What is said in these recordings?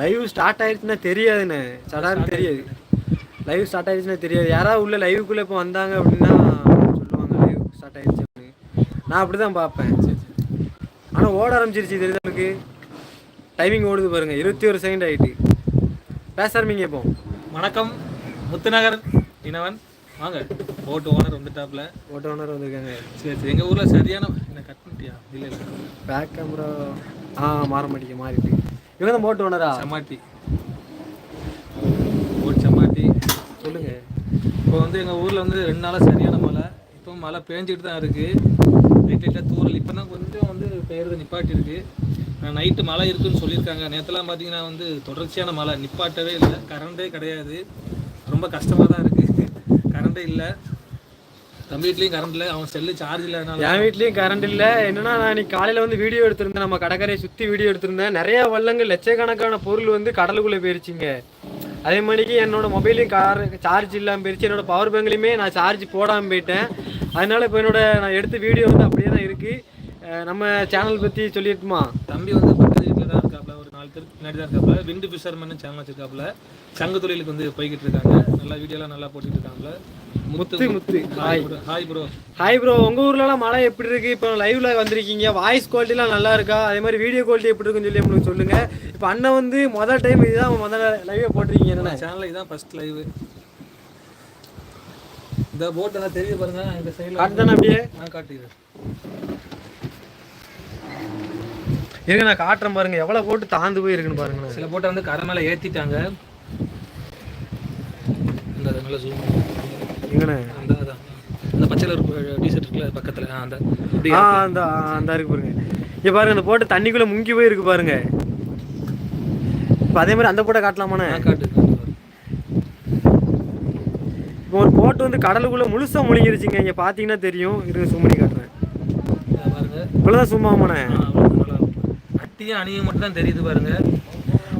Live start ஆயிடுச்சுன்னா தெரியாதுண்ணே. சடான்னு தெரியாது. Live start ஆயிடுச்சுன்னா தெரியாது. யாராவது உள்ள லைவுக்குள்ளே இப்போ வந்தாங்க அப்படின்னா சொல்லுவாங்க லைவ் ஸ்டார்ட் ஆயிடுச்சு அப்படின்னு. நான் அப்படி தான் பார்ப்பேன் ஆனால் ஓட ஆரம்பிச்சிருச்சு தெரியுது எனக்கு டைமிங் ஓடுது பாருங்க. இருபத்தி ஒரு செகண்ட் ஆயிட்டு. பேச ஆரம்பிங்க இப்போ. வணக்கம். முத்துநகர் இனவன். வாங்க. போட்டு ஓனர் வந்துட்டாப்ல ஓட்ட ஓனர் வந்திருக்காங்க. சரி சரி. எங்கள் ஊரில் சரியான என்ன கட் பண்ணிட்டியா? இல்லை இல்லை. பேக் கேமரா ஆ மாற மாட்டேங்க மாறிட்டு. இவங்க தான் போட்டு ஓனரா சமாட்டி. ஒரு சமாட்டி. சொல்லுங்க. இப்போ வந்து எங்கள் ஊரில் வந்து ரெண்டு நாளாக சரியான மழை. இப்போ மழை பேஞ்சிட்டு தான் இருக்குது லைட் லைட்டாக தூரல் இப்போ தான் கொஞ்சம் வந்து பெயர்ந்து நிப்பாட்டி இருக்கு. நைட்டு மழை இருக்குன்னு சொல்லியிருக்காங்க. நேற்றுலாம் பார்த்தீங்கன்னா வந்து தொடர்ச்சியான மழை. நிப்பாட்டவே இல்லை. கரண்டே கிடையாது. ரொம்ப கஷ்டமாக தான் இருக்குது கரண்டே இல்லை. தம்பி வீட்லேயும் கரண்ட் இல்லை அவன் செல்லு சார்ஜ் இல்லாதனால. என் வீட்லயும் கரண்ட் இல்ல. என்னன்னா நான் இன்னைக்கு காலையில வந்து வீடியோ எடுத்திருந்தேன். நம்ம கடற்கரையை சுத்தி வீடியோ எடுத்திருந்தேன். நிறைய வள்ளங்கள் லட்சக்கணக்கான பொருள் வந்து கடலுக்குள்ள போயிருச்சுங்க. அதே மாதிரிக்கு என்னோட மொபைலையும் கார் சார்ஜ் இல்லாமல் போயிருச்சு. என்னோட பவர் பேங்க்லையுமே நான் சார்ஜ் போடாமல் போயிட்டேன். அதனால இப்போ என்னோட நான் எடுத்த வீடியோ வந்து அப்படியே தான் இருக்கு. நம்ம சேனல் பத்தி சொல்லிட்டுமா தம்பி வந்து பக்கத்து வீட்டில் தான் இருக்காப்ல. ஒரு நாலு பேருக்கு பின்னாடி தான் இருக்காப்ல. விண்டு ஃபிஷர்மன் சேனல் வச்சிருக்காப்ல. சங்க தொழிலுக்கு வந்து போய்கிட்டு இருக்காங்க. நல்லா வீடியோலாம் நல்லா போட்டுட்டு இருக்காங்கள Muthu Muthu hi hi bro hi bro உங்க ஊர்லலாம் மழை எப்படி இருக்கு? இப்போ லைவ்ல வந்திருக்கீங்க. வாய்ஸ் குவாலிட்டிலாம் நல்லா இருக்கா? அதே மாதிரி வீடியோ குவாலிட்டி எப்படி இருக்குன்னு சொல்லி உங்களுக்கு சொல்லுங்க. இப்போ அண்ணன் வந்து முதல் டைம் இதுதான் முதல்ல லைவே போட்டிருக்கீங்க. என்ன சேனலில் இதான் ஃபர்ஸ்ட் லைவ் இந்த போட் எல்லாம் தெரியுது பாருங்க. இந்த சைடில் காட்டுதானே அப்படியே? நான் காட்டுது. இருங்க நான் காட்டுறேன் பாருங்க. எவ்வளவு போட்டு தாந்து போய் இருக்குன்னு பாருங்க சில போட்டை வந்து கரை மேலே ஏற்றிட்டாங்க மேலே ஜூம் எங்கண்ணே? அந்த அதான் அந்த பச்சையில் ஒரு டிஷர்ட் இருக்குல்ல அது பக்கத்தில். ஆ அந்த ஆ அந்த அந்த இருக்கு பாருங்க. இங்க பாருங்க அந்த போட்டு தண்ணிக்குள்ள முங்கி போய் இருக்கு பாருங்க. இப்போ அதே மாதிரி அந்த போட்டை காட்டலாமாண்ணே? காட்டு. இப்போ ஒரு போட்டு வந்து கடலுக்குள்ள முழுசா முழுங்கிருச்சுங்க இங்க பாத்தீங்கன்னா தெரியும். இருங்க zoom பண்ணி காட்டுறேன். இவ்வளவுதான் சும்மாமாண்ணே. அட்டியும் அணியும் மட்டும் தான் தெரியுது பாருங்க.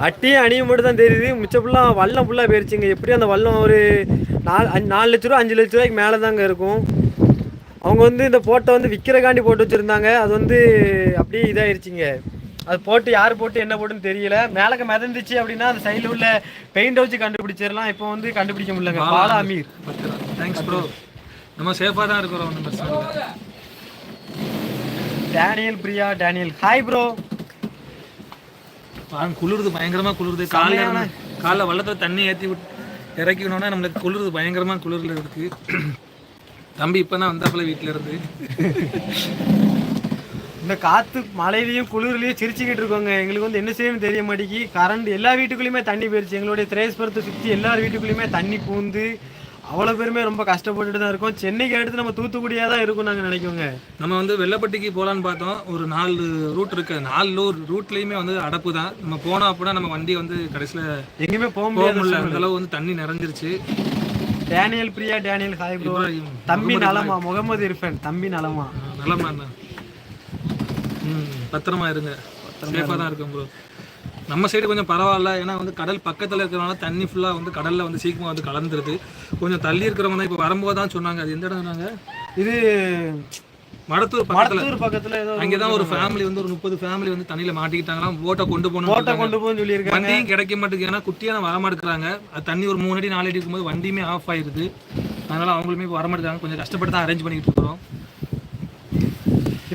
அட்டியே அணியும் மட்டும் தான் தெரியுது. மிச்சம் ஃபுல்லாக வல்லம் ஃபுல்லாக போயிருச்சுங்க. எப்படி அந்த வல்லம் ஒரு நாலு அஞ்சு நாலு லட்ச ரூபா அஞ்சு லட்ச ரூபாய்க்கு மேலே தாங்க இருக்கும். அவங்க வந்து இந்த போட்டை வந்து விற்கிறக்காண்டி போட்டு வச்சுருந்தாங்க. அது வந்து அப்படியே இதாயிருச்சுங்க. அது போட்டு யார் போட்டு என்ன போட்டுன்னு தெரியல. மேலக்க மிதந்துச்சு அப்படின்னா அந்த சைடில் உள்ள பெயிண்ட் வச்சு கண்டுபிடிச்சிடலாம். இப்போ வந்து கண்டுபிடிக்க முடியலங்க. பாலா அமீர். தேங்க்ஸ் ப்ரோ நம்ம சேஃபாக தான் இருக்கிறோம் ஒன்றும் பிரச்சனை Daniel Priya Daniel. Hi bro குளிருது பயங்கரமாக குளிருது. இருந்து- காலைல வள்ளத்தில் தண்ணி ஏற்றி விட்டு இறக்கினோன்னா நம்மளுக்கு குளிருது பயங்கரமாக குளிரில் இருக்கு. தம்பி இப்போ தான் வந்தாப்புல வீட்டில் இருந்து. இந்த காற்று மழையிலையும் குளிர்லையும் சிரிச்சுக்கிட்டு இருக்கோங்க. எங்களுக்கு வந்து என்ன செய்யணும்னு தெரிய மாட்டேங்கி கரண்ட் எல்லா வீட்டுக்குள்ளேயுமே தண்ணி போயிடுச்சு எங்களுடைய திரேஸ்புரத்தை சுற்றி எல்லா வீட்டுக்குள்ளேயுமே தண்ணி பூந்து அவ்வளோ பேருமே ரொம்ப கஷ்டப்பட்டுட்டு தான் இருக்கோம். சென்னைக்கு அடுத்து நம்ம தூத்துக்குடியாக தான் இருக்கும் நாங்கள் நினைக்கோங்க நம்ம வந்து வெள்ளப்பட்டிக்கு போகலான்னு பார்த்தோம். ஒரு நாலு ரூட் இருக்கு. நாலு ரூட்லேயுமே வந்து அடப்பு தான். நம்ம போனோம் அப்படின்னா நம்ம வண்டி வந்து கடைசியில் எங்கேயுமே போக முடியாது முடியல. அந்த அளவு வந்து தண்ணி நிறைஞ்சிருச்சு. Daniel Priya Daniel hi bro தம்பி நலமா? முகமது இரஃபன் தம்பி நலமா? என்ன ம் பத்திரமா இருங்க. சேஃபாக தான் இருக்கும் ப்ரோ நம்ம சைடு கொஞ்சம் பரவாயில்ல. ஏன்னா வந்து கடல் பக்கத்தில் இருக்கிறனால தண்ணி ஃபுல்லாக வந்து கடலில் வந்து சீக்கிரமாக வந்து கலந்துருது. கொஞ்சம் தள்ளி இருக்கிறவங்க தான் இப்போ வரும்போது தான் சொன்னாங்க. அது எந்த இடம் நாங்கள் இது மடத்தூர் பக்கத்தில். பக்கத்தில் அங்கே தான் ஒரு ஃபேமிலி வந்து ஒரு முப்பது ஃபேமிலி வந்து தண்ணியில் மாட்டிக்கிட்டாங்களாம் போட்டை கொண்டு போட்டை போகணும் கொண்டு போகணும்னு சொல்லியிருக்காங்க. வண்டியும் கிடைக்க மாட்டேங்குது. ஏன்னா குட்டியான வர மாட்டேங்கிறாங்க. அது தண்ணி ஒரு மூணு அடி நாலு அடி இருக்கும்போது வண்டியுமே ஆஃப் ஆயிருது. அதனால அவங்களுமே இப்போ வர மாட்டேங்கிறாங்க. கொஞ்சம் கஷ்டப்பட்டு தான் அரேஞ்ச் பண்ணிக்கிட்டு இருக்கிறோம்.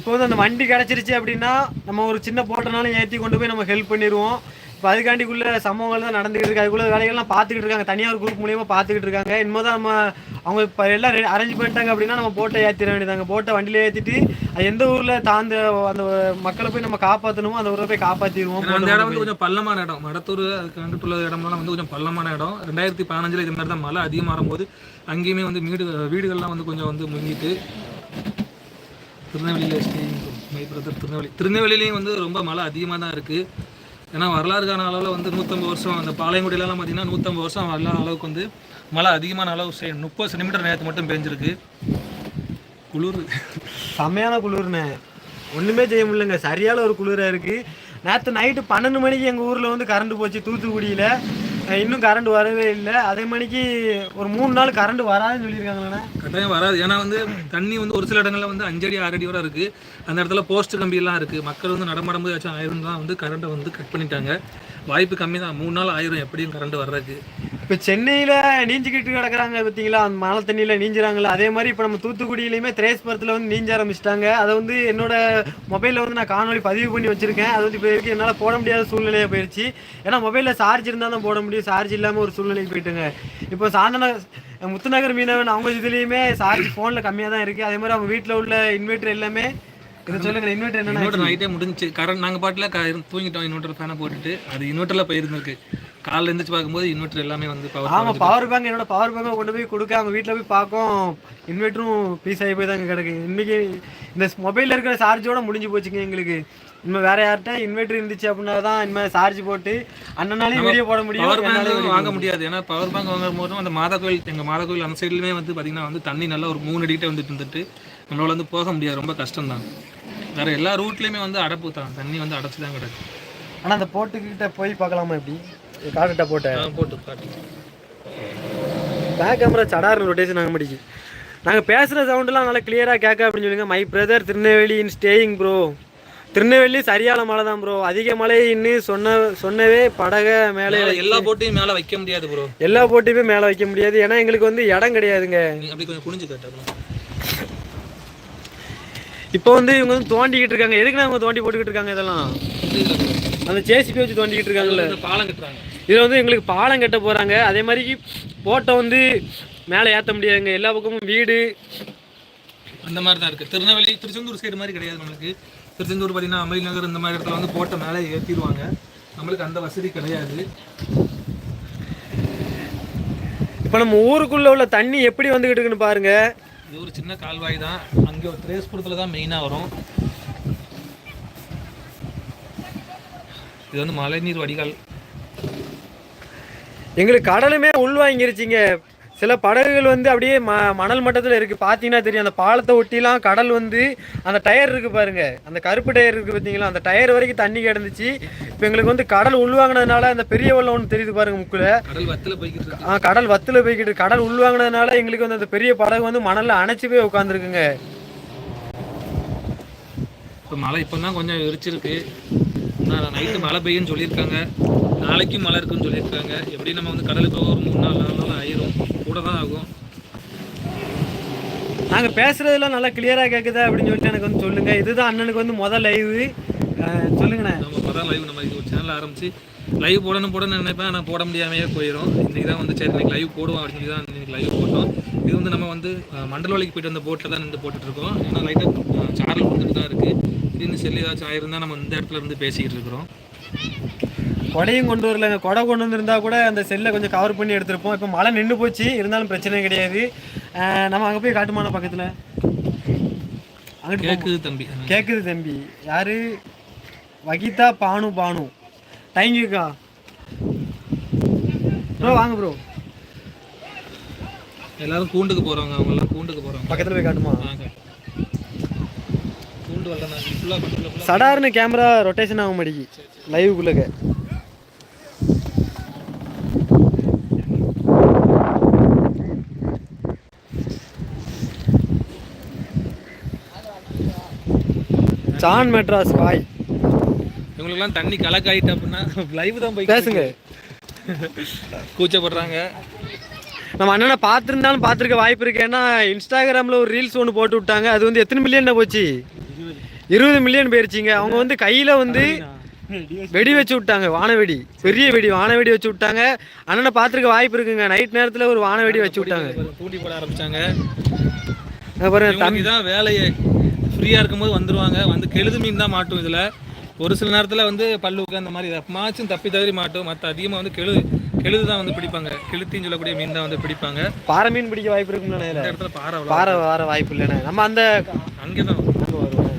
இப்போ வந்து அந்த வண்டி கிடச்சிருச்சு அப்படின்னா நம்ம ஒரு சின்ன போட்டனாலும் ஏற்றி கொண்டு போய் நம்ம ஹெல்ப் பண்ணிடுவோம் இப்போ அதுக்காண்டிக்குள்ள சம்பவங்கள் தான் நடந்துகிட்டு இருக்கு. அதுக்குள்ள வேலைகள்லாம் பார்த்துக்கிட்டு இருக்காங்க. தனியார் குரூப் மூலியமா பார்த்துக்கிட்டு இருக்காங்க. இனிமே தான் நம்ம அவங்க இப்போ எல்லாம் அரேஞ்ச் பண்ணிட்டாங்க அப்படின்னா நம்ம போட்டை ஏற்றிட வேண்டியதாங்க போட்டை வண்டியில ஏற்றிட்டு அது எந்த ஊரில் தாந்த அந்த மக்களை போய் நம்ம காப்பாற்றணுமோ அந்த ஊரை போய் காப்பாற்றிடுவோம் அந்த இடம் வந்து கொஞ்சம் பள்ளமான இடம். மடத்தூர் அதுக்கு அங்கிட்டுள்ள இடம்லாம் வந்து கொஞ்சம் பள்ளமான இடம். ரெண்டாயிரத்தி பதினஞ்சில் இது மாதிரி தான் மழை அதிகமாகும் போது அங்கேயுமே வந்து வீடு வீடுகள்லாம் வந்து கொஞ்சம் வந்து முங்கிட்டு திருநெல்வேலியில் ஸ்டேயிங் மை பிரதர் திருநெல்வேலி. திருநெல்வேலியிலையும் வந்து ரொம்ப மழை அதிகமாக தான் இருக்குது ஏன்னா வரலாறு காண அளவில் வந்து நூற்றம்பது வருஷம் அந்த பாளையங்குடியிலலாம் பார்த்தீங்கன்னா நூற்றம்பது வருஷம் வரலாறு அளவுக்கு வந்து மழை அதிகமான அளவு செ- முப்பது சென்டிமீட்டர் நேரத்து மட்டும் பெஞ்சிருக்கு. குளிர். செம்மையான குளிர்ண்ணே. ஒன்றுமே செய்ய முடியலங்க. சரியான ஒரு குளிராக இருக்குது நேற்று நைட்டு பன்னெண்டு மணிக்கு எங்கள் ஊரில் வந்து கரண்ட் போச்சு தூத்துக்குடியில். இன்னும் கரண்ட் வரவே இல்லை. அதே மணிக்கு ஒரு மூணு நாள் கரண்ட் வராதுன்னு சொல்லியிருக்காங்கண்ணே கட்டாயம் வராது. ஏன்னா வந்து தண்ணி வந்து ஒரு சில இடங்கள்ல வந்து அஞ்சடி ஆறடி வரை இருக்கு. அந்த இடத்துல போஸ்ட் கம்பி எல்லாம் இருக்கு. மக்கள் வந்து நடமாடும்போது ஏதாச்சும் ஆயிரம் தான் வந்து கரண்ட்டை வந்து கட் பண்ணிட்டாங்க. வாய்ப்பு கம்மி தான் மூணு நாள் ஆயிரும் எப்படியும் கரண்ட் வர்றதுக்கு. இப்போ சென்னையில் நீஞ்சிக்கிட்டு கிடக்குறாங்க பார்த்தீங்களா அந்த மழை தண்ணியில் நீஞ்சிறாங்களா அதே மாதிரி இப்போ நம்ம தூத்துக்குடியிலையுமே திரேஸ்புரத்தில் வந்து நீஞ்ச ஆரம்பிச்சிட்டாங்க. அதை வந்து என்னோட மொபைலில் வந்து நான் காணொலி பதிவு பண்ணி வச்சுருக்கேன். அது வந்து இப்போ இருக்கு என்னால் போட முடியாத சூழ்நிலையாக போயிடுச்சு ஏன்னா மொபைலில் சார்ஜ் இருந்தால் தான் போட முடியும். சார்ஜ் இல்லாமல் ஒரு சூழ்நிலைக்கு போயிட்டுங்க. இப்போ சாந்தன முத்துநகர் மீனவன் அவங்க இதுலேயுமே சார்ஜ் ஃபோனில் கம்மியாக தான் இருக்குது அதே மாதிரி அவங்க வீட்டில் உள்ள இன்வெர்டர் எல்லாமே இதை சொல்லுங்க இன்வெர்டர் என்னென்ன இன்வெர்டர் நைட்டே முடிஞ்சுச்சு. கரண்ட் நாங்கள் பாட்டில் தூங்கிட்டோம் இன்வெர்டர் ஃபேனை போட்டுட்டு. அது இன்வெர்டரில் போயிருந்துருக்கு. காலைல எழுந்திரிச்சு பார்க்கும்போது இன்வெர்டர் எல்லாமே வந்து பவர் பேங்க் என்னோட பவர் பேங்கை கொண்டு போய் கொடுக்க அவங்க வீட்டில் போய் பார்க்கும். இன்வெர்ட்டரும் பீஸ் ஆகி போய் தாங்க கிடக்கு. இன்னைக்கு இந்த மொபைலில் இருக்கிற சார்ஜோட முடிஞ்சு போச்சுங்க எங்களுக்கு. இனிமேல் வேற யார்கிட்ட இன்வெர்ட்டர் இருந்துச்சு அப்படின்னா தான் இனிமேல் சார்ஜ் போட்டு அண்ணனாலையும் வீடியோ போட முடியும். பவர் பேங்க் வாங்க முடியாது. ஏன்னா பவர் பேங்க் வாங்கும் போதும் அந்த மாதா கோயில் எங்கள் மாதா கோயில் அந்த சைட்லையுமே வந்து பார்த்தீங்கன்னா வந்து தண்ணி நல்லா ஒரு மூணு அடிக்கிட்ட வந்துட்டு இருந்துட்டு நம்மளால வந்து போக முடியாது. ரொம்ப கஷ்டம் தான் வேற எல்லா ரூட்லேயுமே வந்து அடைப்பு தான். தண்ணி வந்து அடைச்சி தான் கிடக்கு. ஆனால் அந்த போட்டுக்கிட்ட போய் பார்க்கலாமா எப்படி? காட்டுட்ட போட்ட. ஆ, போட்டு காட்டு பேக் கேமரா சடார்னு ரொட்டேஷன் ஆக மாட்டேங்குது. நாங்கள் பேசுகிற சவுண்டெல்லாம் நல்லா கிளியராக கேட்க அப்படின்னு சொல்லுங்க. My brother Tirunelveli in staying bro Tirunelveli சரியான மழை தான் ப்ரோ அதிக மழை இன்னும் சொன்ன சொன்னவே படக மேலே எல்லா போட்டையும் மேலே வைக்க முடியாது ப்ரோ எல்லா போட்டியுமே மேலே வைக்க முடியாது. ஏன்னா எங்களுக்கு வந்து இடம் கிடையாதுங்க. அப்படி கொஞ்சம் குனிஞ்சு காட்டு இப்போ வந்து இவங்க வந்து தோண்டிக்கிட்டு இருக்காங்க. எதுக்கு அவங்க தோண்டி போட்டுக்கிட்டு இருக்காங்க இதெல்லாம்? அந்த ஜேசிபி வச்சு தோண்டிக்கிட்டு இருக்காங்கல்ல. பாலம் கட்டுறாங்க. இதில் வந்து எங்களுக்கு பாலம் கட்ட போகிறாங்க அதே மாதிரி போட்டை வந்து மேலே ஏற்ற முடியாதுங்க. எல்லா பக்கமும் வீடு. அந்த மாதிரி தான் இருக்குது திருநெல்வேலி திருச்செந்தூர் சைடு மாதிரி கிடையாது நம்மளுக்கு. திருச்செந்தூர் பார்த்தீங்கன்னா அமளி நகர் இந்த மாதிரி இடத்துல வந்து போட்டை மேலே ஏற்றிடுவாங்க நம்மளுக்கு அந்த வசதி கிடையாது. இப்போ நம்ம ஊருக்குள்ளே உள்ள தண்ணி எப்படி வந்துக்கிட்டு இருக்குன்னு பாருங்க. இது ஒரு சின்ன கால்வாய் தான். ஒரு திரேஸ்புரத்தில் தான் மெயினாக வரும். இது வந்து மழைநீர் வடிகால். எங்களுக்கு கடலுமே உள்வாங்கிருச்சுங்க சில படகுகள் வந்து அப்படியே ம மணல் மட்டத்தில் இருக்குது பார்த்தீங்கன்னா தெரியும். அந்த பாலத்தை ஒட்டிலாம் கடல் வந்து அந்த டயர் இருக்குது பாருங்க. அந்த கருப்பு டயர் இருக்குது பார்த்தீங்களா அந்த டயர் வரைக்கும் தண்ணி கிடந்துச்சு. இப்போ எங்களுக்கு வந்து கடல் உள்வாங்கினதுனால அந்த பெரிய வெள்ளம் ஒன்று தெரியுது பாருங்க முக்கில். கடல் வத்தில் போய்கிட்டு ஆ கடல் வத்துல போய்கிட்டு கடல் உள்வாங்கினதுனால எங்களுக்கு வந்து அந்த பெரிய படகு வந்து மணல்ல அணைச்சு போய் உட்காந்துருக்குங்க இப்போ மழை இப்போ தான் கொஞ்சம் விரிச்சிருக்கு நைட்டு மழை பெய்யுன்னு சொல்லியிருக்காங்க. நாளைக்கும் மழை இருக்குன்னு சொல்லியிருக்காங்க. எப்படி நம்ம வந்து கடலுக்கு ஒரு மூணு நாலு நாலு நாள் ஆயிரும். கூட தான் ஆகும். நாங்கள் பேசுறதெல்லாம் நல்லா கிளியராக கேட்குதா அப்படின்னு சொல்லிட்டு எனக்கு வந்து சொல்லுங்க. இதுதான் அண்ணனுக்கு வந்து முதல் லைவு சொல்லுங்கண்ணே. நம்ம மொதல் லைவ் நம்ம இது ஒரு சேனல் ஆரம்பிச்சு லைவ் போடணும் போடணும்னு நினைப்பேன். ஆனால் போட முடியாமையே போயிடும் இன்றைக்கி தான் வந்து சரி இன்னைக்கு லைவ் போடுவோம் அப்படின்னு சொல்லி தான் இன்னைக்கு லைவ் போட்டோம். இது வந்து நம்ம வந்து அஹ், மண்டலவழிக்கு போயிட்டு வந்த போட்டில் தான் நின்று போட்டுட்டு இருக்கோம். ஏன்னா லைட்டாக சாரல் வந்துட்டு தான் இருக்குது திடீர்னு செல்லு ஏதாச்சும் ஆயிருந்தா நம்ம இந்த இடத்துல இருந்து பேசிக்கிட்டு இருக்கிறோம். கொடையும் கொண்டு வரலங்க கொடை கொண்டு வந்திருந்தா கூட அந்த செல்லை கொஞ்சம் கவர் பண்ணி எடுத்திருப்போம். இப்போ மழை நின்று போச்சு. இருந்தாலும் பிரச்சனை கிடையாது. நம்ம அங்கே போய் காட்டுமான பக்கத்தில்? அங்கிட்டு கேட்குது தம்பி. கேட்குது தம்பி. யாரு? வகிதா பானு பானு. தேங்க்யூக்கா ப்ரோ வாங்க ப்ரோ. எல்லாரும் கூண்டுக்கு போகிறவங்க அவங்கெல்லாம் கூண்டுக்கு போகிறவங்க பக்கத்தில் போய் காட்டுமா? கூண்டு ஃபுல்லாக சடார்னு கேமரா ரொட்டேஷன் ஆக மாட்டேங்கி லைவுக்குள்ளக சான் மெட்ராஸ் வாய் இவங்களுக்குலாம் தண்ணி கலக்காயிட்டு அப்படின்னா லைவ் தான் போய் பேசுங்க. கூச்சப்படுறாங்க. நம்ம அண்ணனை பார்த்துருந்தாலும் பார்த்துருக்க வாய்ப்பு இருக்கு. ஏன்னா இன்ஸ்டாகிராமில் ஒரு ரீல்ஸ் ஒன்று போட்டு விட்டாங்க. அது வந்து எத்தனை மில்லியன் போச்சு? இருபது மில்லியன் போயிருச்சிங்க. அவங்க வந்து கையில் வந்து வெடி வச்சு விட்டாங்க வானவெடி. பெரிய வெடி வானவெடி வச்சு விட்டாங்க. அண்ணனை பார்த்துருக்க வாய்ப்பு இருக்குங்க. நைட் நேரத்தில் ஒரு வானவெடி வச்சு விட்டாங்க. தூண்டி போட ஆரம்பிச்சாங்க. அப்புறம் இவங்களுக்கு இதான் வேலையை ஃப்ரீயாக இருக்கும்போது வந்துருவாங்க. வந்து கெழுது மீன் தான் மாட்டும் இதில். ஒரு சில நேரத்தில் வந்து பல்லுக்கு அந்த மாதிரி எப்பமாச்சும் தப்பி தவறி மாட்டும். மற்ற அதிகமாக வந்து கெழு கெழுது தான் வந்து பிடிப்பாங்க. கெளுத்தின்னு சொல்லக்கூடிய மீன் தான் வந்து பிடிப்பாங்க. பாறை மீன் பிடிக்க வாய்ப்பு இருக்குங்களே இந்த இடத்துல பாறை பாறை வர வாய்ப்பு இல்லைண்ணே. நம்ம அந்த அங்கே தான் அங்கே வருவோம்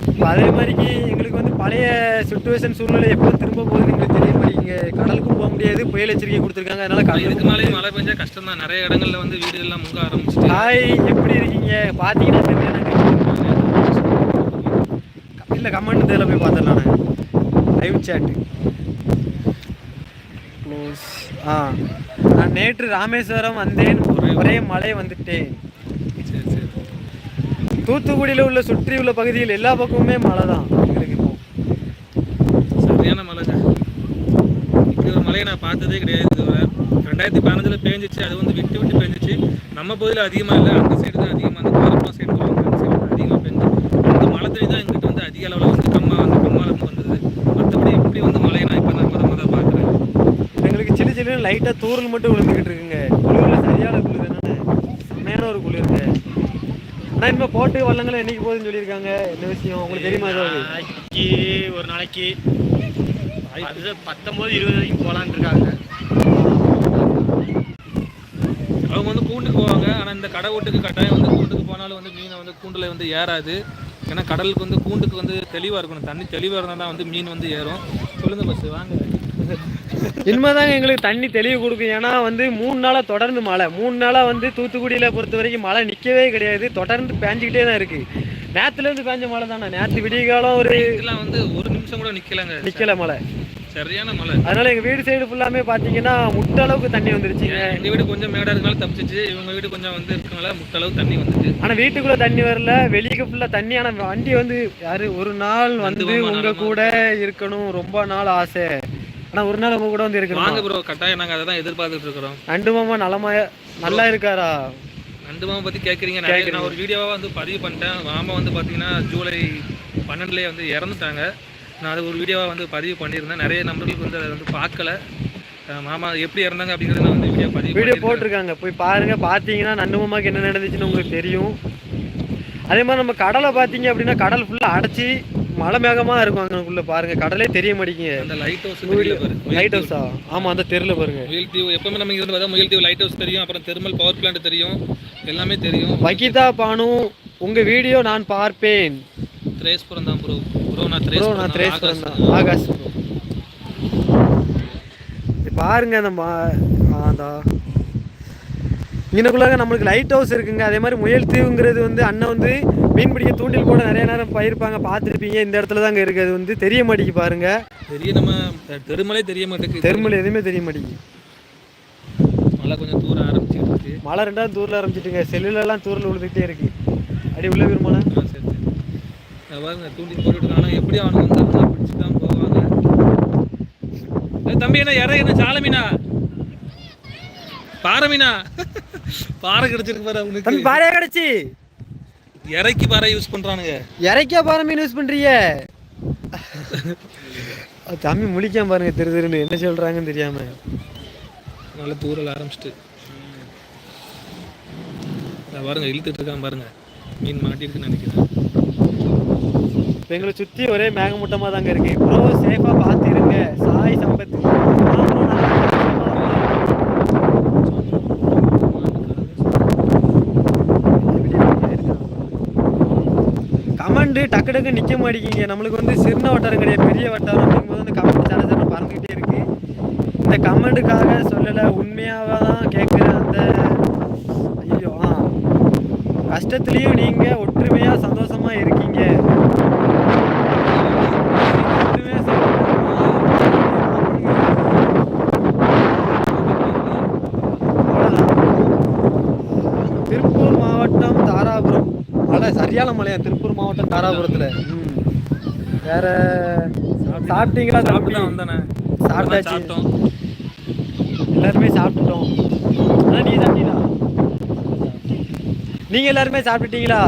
இப்போ அதே மாதிரிக்கு எங்களுக்கு வந்து பழைய சுச்சுவேஷன் சூழ்நிலை எப்போ திரும்ப போகுதுன்னு எங்களுக்கு தெரிய மாட்டேங்குங்க கடலுக்கும் போக முடியாது புயல் எச்சரிக்கை கொடுத்துருக்காங்க அதனால கடலுக்கு இதுக்கு மேலே மழை பெஞ்சா கஷ்டம் தான் நிறைய இடங்கள்ல வந்து வீடு எல்லாம் முங்க ஆரம்பிச்சிட்டு. ஹாய் எப்படி இருக்கீங்க? பார்த்தீங்கன்னா தெரியும் எனக்கு? இல்லை கமெண்ட் இதில் போய் பார்த்துடலாண்ணே லைவ் சேட் க்ளோஸ் ஆ நான் நேற்று ராமேஸ்வரம் வந்தேன். ஒரே மழை வந்துட்டேன். தூத்துக்குடியில் உள்ள சுற்றியுள்ள பகுதியில் எல்லா பக்கமுமே மழை தான் எங்களுக்கு இப்போ. சரியான மழைங்க. ஒரு மழையை நான் பார்த்ததே கிடையாது இதுவரை. ரெண்டாயிரத்தி பதினஞ்சில் பேஞ்சிச்சு அது வந்து விட்டு விட்டு பேஞ்சிச்சு. நம்ம பகுதியில் அதிகமாக இல்லை அந்த சைடு தான் அதிகமாக அந்த காரப்பா சைடு அந்த சைடு தான் அதிகமாக பெஞ்சு. அந்த மழை தண்ணி தான் எங்கிட்ட வந்து அதிக அளவில் வந்து கம்மா அந்த கம்மால இருந்து வந்தது. மற்றபடி இப்படி வந்து மழையை நான் இப்போ தான் முத முத பார்க்குறேன்? எங்களுக்கு சின்ன சின்ன லைட்டாக தூரல் மட்டும் விழுந்துக்கிட்டு இருக்குங்க. குளிரில் சரியான குளிர் என்னன்னு செம்மையான ஒரு குளிருங்க. ஆனால் இனிமேல் போட்டு வள்ளங்களும் என்னைக்கு போகுதுன்னு சொல்லியிருக்காங்க. என்ன விஷயம்? உங்களுக்கு தெரியுமா ஏதாவது நாளைக்கு ஒரு நாளைக்கு அது பத்தொம்போது இருபது வரைக்கும் போகலான்னு இருக்காங்க. அவங்க வந்து கூண்டுக்கு போவாங்க. ஆனால் இந்த கடை வீட்டுக்கு கட்டாயம் வந்து கூண்டுக்கு போனாலும் வந்து மீனை வந்து கூண்டில் வந்து ஏறாது. ஏன்னா கடலுக்கு வந்து கூண்டுக்கு வந்து தெளிவாக இருக்கணும். தண்ணி தெளிவாக இருந்தால் தான் வந்து மீன் வந்து ஏறும். சொல்லுங்க பஸ் வாங்க. இனிமேதாங்க எங்களுக்கு தண்ணி தெளிவு கொடுக்கும் ஏன்னா வந்து மூணு நாளாக தொடர்ந்து மழை. மூணு நாளாக வந்து தூத்துக்குடியில் பொறுத்த வரைக்கும் மழை நிற்கவே கிடையாது. தொடர்ந்து பேஞ்சிக்கிட்டே தான் இருக்குது நேற்றுலேருந்து பேஞ்ச மழை தானே. நேற்று விடிய காலம் ஒரு இதெல்லாம் வந்து ஒரு நிமிஷம் கூட நிக்கலங்க. நிற்கல மழை. சரியான மழை. அதனால எங்கள் வீடு சைடு ஃபுல்லாமே பார்த்தீங்கன்னா முட்ட அளவுக்கு தண்ணி வந்துருச்சுங்க. எங்க வீடு கொஞ்சம் மேடா இருக்கனால தப்பிச்சிச்சு. இவங்க வீடு கொஞ்சம் வந்து இருக்கனால முட்டளவு தண்ணி வந்துச்சு ஆனால் வீட்டுக்குள்ளே தண்ணி வரல. வெளியே ஃபுல்லாக தண்ணி. ஆனால் வண்டி வந்து யாரு ஒரு நாள் வந்து நானுமா? கூட இருக்கணும். ரொம்ப நாள் ஆசை. ஆனால் ஒரு நாள் உங்கள் கூட வந்து இருக்கணும்? வாங்க ப்ரோ கட்டாயம் நாங்க அதை தான் எதிர்பார்த்துட்டு இருக்கிறோம். நண்டு மாமா நலமா நல்லா இருக்காரா? நண்டு மாமா பத்தி கேட்குறீங்க நான் ஒரு வீடியோவா வந்து பதிவு பண்ணிட்டேன். மாமா வந்து பாத்தீங்கன்னா ஜூலை பன்னெண்டுலேயே வந்து இறந்துட்டாங்க. நான் அது ஒரு வீடியோவா வந்து பதிவு பண்ணியிருந்தேன். நிறைய நம்பர்களுக்கு வந்து அதை வந்து பார்க்கல. மாமா எப்படி இறந்தாங்க அப்படிங்கிறத நான் வந்து வீடியோ பதிவு வீடியோ. போட்டிருக்காங்க. போய் பாருங்க பார்த்தீங்கன்னா நண்டு மாமாக்கு என்ன நடந்துச்சுன்னு உங்களுக்கு தெரியும். அதே மாதிரி நம்ம கடலை பார்த்தீங்க அப்படின்னா கடல் ஃபுல்லாக அடைச்சி மழை மேகமாக இருக்கும் அங்கனுக்குள்ள பாருங்க. கடலே தெரிய மாட்டேங்குங்க அந்த லைட் ஹவுஸ் லைட் ஹவுஸா ஆமாம் அந்த தெருல பாருங்க. முயல் தீவு. எப்பவுமே நமக்கு இருந்து பார்த்தா முயல் தீவு லைட் ஹவுஸ் தெரியும். அப்புறம் தெர்மல் பவர் பிளான்ட் தெரியும். எல்லாமே தெரியும். வகிதா பானு உங்க வீடியோ நான் பார்ப்பேன். திரேஸ்புரம் தான் ப்ரோ ப்ரோ நான் ப்ரோ நான் திரேஸ்புரம் தான். ஆகாஷ். பாருங்க அந்த மா ஆந்தா இங்கனக்குள்ளாக நம்மளுக்கு லைட் ஹவுஸ் இருக்குங்க. அதே மாதிரி முயல் தீவுங்கிறது வந்து அண்ணன் வந்து மீன் பிடிக்க தூண்டில் போட நிறைய நேரம் பயிருப்பாங்க பார்த்துருப்பீங்க. இந்த இடத்துல தாங்க இருக்குது அது வந்து தெரிய மாட்டேங்குது பாருங்க. தெரிய நம்ம தெருமலே தெரிய மாட்டேங்குது. தெருமல் எதுவுமே தெரிய மாட்டேங்குது. மழை கொஞ்சம் தூர ஆரம்பிச்சுட்டு இருக்கு. மழை ரெண்டாவது தூரில் ஆரம்பிச்சிட்டுங்க. செல்லுலலாம் தூரில் விழுந்துகிட்டே இருக்கு. அடி உள்ள விரும்பல ஆ, சரி பாருங்க தூண்டி போட்டுட்டு ஆனால் எப்படி அவனுக்கு வந்து பிடிச்சி தான் போவாங்க? தம்பி என்ன இறை என்ன சால மீனா? பாறை மீனா? பாறை கிடைச்சிருக்கு பாரு அவனுக்கு. பாறையா கிடச்சி? இறைக்கு பாறை யூஸ் பண்றானுங்க. இறைக்கா பாறை மீன் யூஸ் அது தம்பி முழிக்காம பாருங்க திரு திருன்னு. என்ன சொல்றாங்கன்னு தெரியாம. நல்ல தூரல் ஆரம்பிச்சிட்டு. பாருங்க இழுத்துட்டு இருக்கான் பாருங்க. மீன் மாட்டிருக்குன்னு நினைக்கிறேன். எங்களை சுற்றி ஒரே மேகமூட்டமாக தாங்க இருக்கு ப்ரோ சேஃபாக பார்த்துருங்க. சாய் சம்பத் ஆ bro, நான் வந்து டக்கு டக்கு நிற்க மாட்டேங்கிங்க நம்மளுக்கு வந்து சின்ன வட்டாரம் கிடையாது பெரிய வட்டாரம் அப்படிங்கும்போது அந்த கமெண்ட் சேனல் பறந்துக்கிட்டே இருக்கு. இந்த கமெண்ட்டுக்காக சொல்லலை உண்மையாக தான் கேட்குறேன் அந்த ஐயோ ஆ. கஷ்டத்துலேயும் நீங்கள் ஒற்றுமையாக சந்தோஷமாக இருக்கீங்க. திருப்பூர் மாவட்டம் தாராபுரம். மலை சரியான மலையா திருப்பூர். மாவட்டம் தாராபுரத்துல. வேற சாப்பிட்டீங்களா? சாப்பிட்டு வந்தானே. சாப்பிட்டோம். எல்லாருமே சாப்பிட்டுட்டோம். நீ சாப்பிட்டீங்களா நீங்க எல்லாருமே சாப்பிட்டுட்டீங்களா?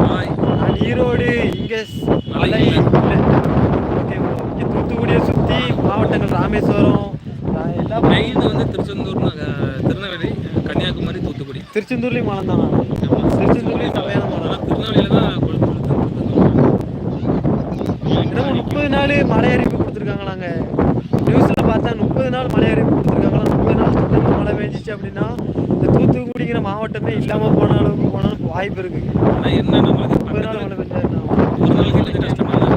நான் ஈரோடு இங்க மலை. ஓகே தூத்துக்குடியை சுத்தி மாவட்டங்கள் ராமேஸ்வரம் மெயின் வந்து திருச்செந்தூர் திருநெல்வேலி கன்னியாகுமரி தூத்துக்குடி. திருச்செந்தூர்லயும் மலை தான் திருச்செந்தூர்லயும் சரியான மலை ஆனால் திருநெல்வேலியில் தான் என்னமோ முப்பது நாள் மலை அறிவிப்பு கொடுத்துருக்காங்களாங்க. நியூஸில் பார்த்தா முப்பது நாள் மலை அறிவிப்பு கொடுத்துருக்காங்களா முப்பது நாள் தொடர்ந்து மழை பெஞ்சிச்சு அப்படின்னா இந்த தூத்துக்குடிங்கிற மாவட்டமே இல்லாமல் போன அளவுக்கு போனாலும் வாய்ப்பு இருக்கு. ஆனால் என்ன நம்மளுக்கு முப்பது நாள் மழை பெஞ்சாருன்னா ஒரு நாளைக்கு கஷ்டமாக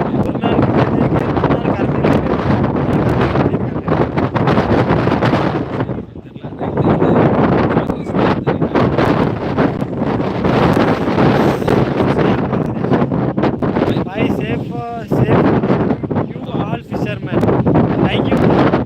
safe you all fisherman thank you